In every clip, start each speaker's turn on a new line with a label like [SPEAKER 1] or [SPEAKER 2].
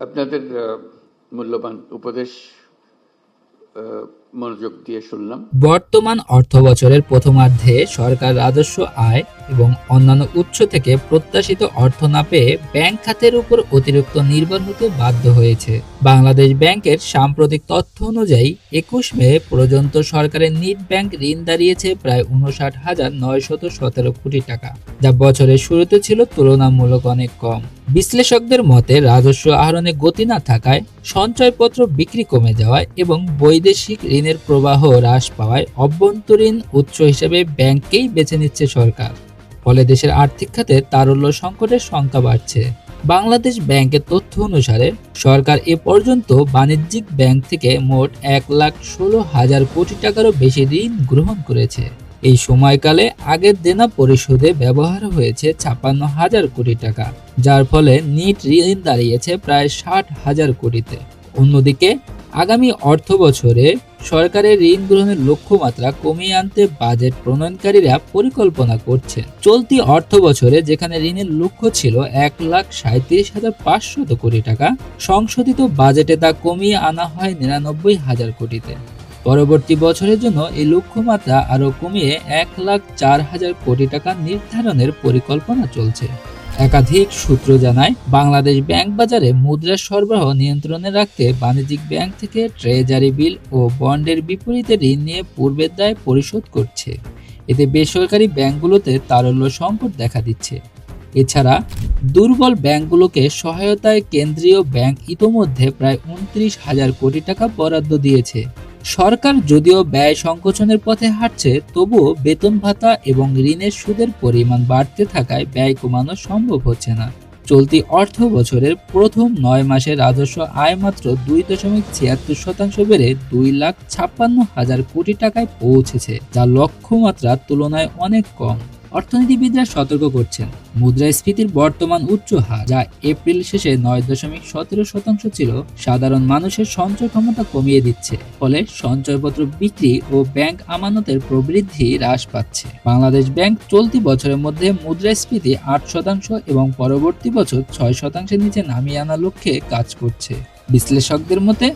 [SPEAKER 1] আপনাদের মূল্যবান উপদেশ মনোযোগ দিয়ে শুনলাম।
[SPEAKER 2] বর্তমান অর্থবছরের প্রথমার্ধে সরকার রাজস্ব আয় এবং অন্যান্য উৎস থেকে প্রত্যাশিত অর্থ না পেয়ে ব্যাংক খাতের উপর অতিরিক্ত নির্ভর হতে বাধ্য হয়েছে। বাংলাদেশ ব্যাংকের সাম্প্রতিক তথ্য অনুযায়ী, একুশ মে পর্যন্ত সরকারের নিট ব্যাংক ঋণ দাঁড়িয়েছে প্রায় উনষাট হাজার নয়শত সতেরো কোটি টাকা, যা বছরের শুরুতে ছিল তুলনামূলক অনেক কম। বিশ্লেষকদের মতে, রাজস্ব আহরণে গতি না থাকায় সঞ্চয়পত্র বিক্রি কমে যাওয়ায় এবং বৈদেশিক ঋণের প্রবাহ হ্রাস পাওয়ায় অভ্যন্তরীণ উৎস হিসেবে ব্যাংককেই বেছে নিচ্ছে সরকার। ফলে দেশের আর্থিক খাতে তারল্য সংকটের সংখ্যা বাড়ছে। বাংলাদেশ ব্যাংকের তথ্য অনুসারে, সরকার এ পর্যন্ত বাণিজ্যিক ব্যাংক থেকে মোট এক লাখ ষোলো হাজার কোটি টাকারও বেশি ঋণ গ্রহণ করেছে। এই সময়কালে আগের দেনা পরিশোধে ব্যবহার হয়েছে ছাপ্পান্ন হাজার কোটি টাকা, যার ফলে নিট ঋণ দাঁড়িয়েছে প্রায় ষাট হাজার কোটিতে। অন্যদিকে আগামী অর্থ বছরে সরকারের ঋণ গ্রহণের লক্ষ্যমাত্রা কমিয়ে আনতে বাজেট প্রণয়নকারীরা পরিকল্পনা করছে চলতি অর্থ বছরে যেখানে ঋণের লক্ষ্য ছিল এক লাখ সাঁত্রিশ হাজার পাঁচশত কোটি টাকা, সংশোধিত বাজেটে তা কমিয়ে আনা হয় নিরানব্বই হাজার কোটিতে। পরবর্তী বছরের জন্য এই লক্ষ্যমাত্রা আরও কমিয়ে এক লাখ চার হাজার কোটি টাকা নির্ধারণের পরিকল্পনা চলছে। একাধিক সূত্র জানায়, বাংলাদেশ ব্যাংক বাজারে মুদ্রার সরবরাহ নিয়ন্ত্রণে রাখতে বাণিজ্যিক ব্যাংক থেকে ট্রেজারি বিল ও বন্ডের বিপরীতে ঋণ নিয়ে পূর্বের দায় পরিশোধ করছে। এতে বেসরকারি ব্যাংকগুলোতে তারল্য সংকট দেখা দিচ্ছে। এছাড়া, দুর্বল ব্যাংকগুলোকে সহায়তায় কেন্দ্রীয় ব্যাংক ইতোমধ্যে প্রায় উনত্রিশ হাজার কোটি টাকা বরাদ্দ দিয়েছে। সরকার যদিও ব্যয় সংকোচনের পথে হাঁটছে, তবুও বেতন ভাতা এবং ঋণের সুদের পরিমাণ বাড়তে থাকায় ব্যয় কমানো সম্ভব হচ্ছে না। চলতি অর্থ বছরের প্রথম নয় মাসে রাজস্ব আয় মাত্র দুই দশমিক ছিয়াত্তর শতাংশ বেড়ে দুই লাখ ছাপ্পান্ন হাজার কোটি টাকায় পৌঁছেছে, যা লক্ষ্যমাত্রার তুলনায় অনেক কম। অর্থনীতিবিদরা সতর্ক করছেন। মুদ্রাস্ফীতির বর্তমান উচ্চ হার, যা এপ্রিল শেষে নয় দশমিক সতেরো শতাংশ ছিল, সাধারণ মানুষের সঞ্চয় ক্ষমতা কমিয়ে দিচ্ছে, ফলে সঞ্চয়পত্র বিক্রি ও ব্যাংক আমানতের প্রবৃদ্ধি হ্রাস পাচ্ছে। বাংলাদেশ ব্যাংক চলতি বছরের মধ্যে মুদ্রাস্ফীতি আট শতাংশ এবং পরবর্তী বছর ছয় শতাংশের নিচে নামিয়ে আনার লক্ষ্যে কাজ করছে। বিশ্লেষকদের মতে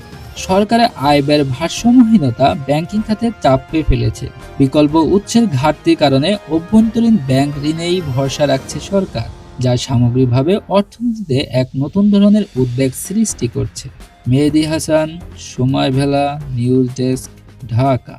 [SPEAKER 2] সরকারের আয় ব্যয়ের ভারসাম্যহীনতা ব্যাংকিং খাতে চাপ পেয়ে ফেলেছে। বিকল্প উৎসের ঘাটতির কারণে অভ্যন্তরীণ ব্যাংক ঋণেই ভরসা রাখছে সরকার, যা সামগ্রিকভাবে অর্থনীতিতে এক নতুন ধরনের উদ্বেগ সৃষ্টি করছে। মেহেদি হাসান, সময় ভেলা, নিউজ ডেস্ক, ঢাকা।